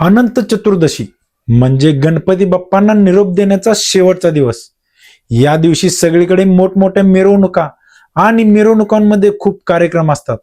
अनंत चतुर्दशी म्हणजे गणपती बाप्पांना निरोप देण्याचा शेवटचा दिवस. या दिवशी सगळीकडे मोठमोठ्या मिरवणुका आणि मिरवणुकांमध्ये खूप कार्यक्रम असतात.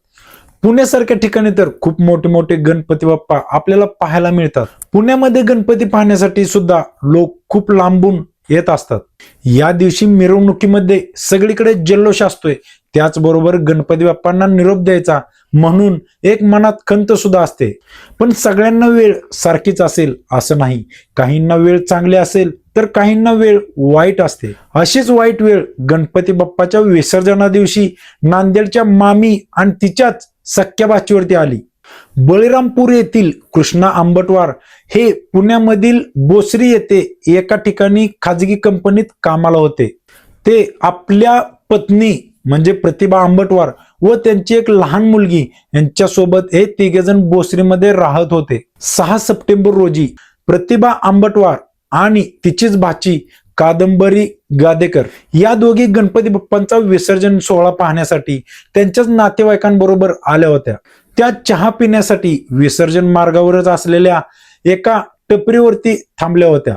पुण्यासारख्या ठिकाणी तर खूप मोठे मोठे गणपती बाप्पा आपल्याला पाहायला मिळतात. पुण्यामध्ये गणपती पाहण्यासाठी सुद्धा लोक खूप लांबून येत असतात. या दिवशी मिरवणुकीमध्ये सगळीकडे जल्लोष असतोय. त्याचबरोबर गणपती बाप्पांना निरोप द्यायचा म्हणून एक मनात खंत सुद्धा असते. पण सगळ्यांना वेळ सारखीच असेल असं नाही. काहींना वेळ चांगली असेल तर काहींना वेळ वाईट असते. अशीच वाईट वेळ गणपती बाप्पाच्या विसर्जना दिवशी नांदेडच्या मामी आणि तिच्याच सख्या बाचीवरती आली. बळीरामपूर येथील कृष्णा आंबटवार हे पुण्यामधील बोसरी येथे एका ठिकाणी खाजगी कंपनीत कामाला होते. ते आपल्या पत्नी म्हणजे प्रतिभा आंबटवार व त्यांची एक लहान मुलगी. यांच्यासोबत हे तिघेजण बोसरीमध्ये राहत होते. सहा सप्टेंबर रोजी प्रतिभा आंबटवार आणि तिचीच भाची कादंबरी गादेकर या दोघी गणपती बाप्पांचा विसर्जन सोहळा पाहण्यासाठी त्यांच्याच नातेवाईकांबरोबर आल्या होत्या. त्या चहा पिण्यासाठी विसर्जन मार्गावरच असलेल्या एका टपरीवरती थांबल्या होत्या.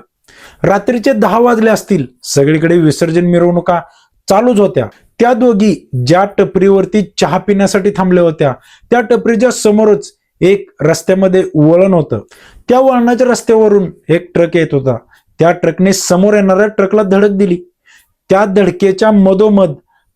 रात्रीचे दहा वाजले असतील. सगळीकडे विसर्जन मिरवणुका चालूच होत्या. त्या दोघी ज्या टपरीवरती चहा पिण्यासाठी थांबल्या होत्या त्या टपरीच्या समोरच एक रस्त्यामध्ये वळण होतं. त्या वळणाच्या रस्त्यावरून एक ट्रक येत होता. त्या ट्रकने समोर येणाऱ्या ट्रकला धडक दिली. त्या धडकेच्या मधोमध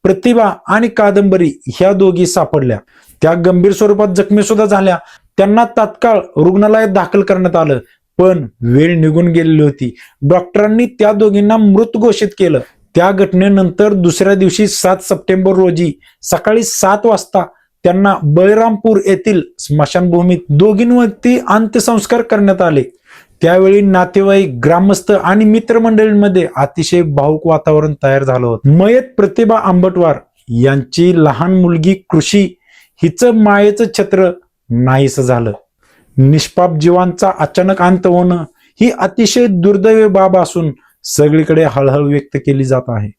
प्रतिभा आणि कादंबरी ह्या दोघी सापडल्या. त्या गंभीर स्वरूपात जखमी सुद्धा झाल्या. त्यांना तात्काळ रुग्णालयात दाखल करण्यात आलं. पण वेळ निघून गेलेली होती. डॉक्टरांनी त्या दोघींना मृत घोषित केलं. त्या घटनेनंतर दुसऱ्या दिवशी सात सप्टेंबर रोजी सकाळी सात वाजता त्यांना बळीरामपूर येथील स्मशानभूमीत दोघींवरती अंत्यसंस्कार करण्यात आले. त्यावेळी नातेवाईक ग्रामस्थ आणि मित्रमंडळींमध्ये अतिशय भाऊक वातावरण तयार झालं होतं. मयत प्रतिभा आंबटवार यांची लहान मुलगी कृषी हिचं मायेचं छत्र नाहीस झालं. निष्पाप जीवांचा अचानक अंत होणं ही अतिशय दुर्दैवी बाब असून सगळीकडे हळहळ व्यक्त केली जात आहे.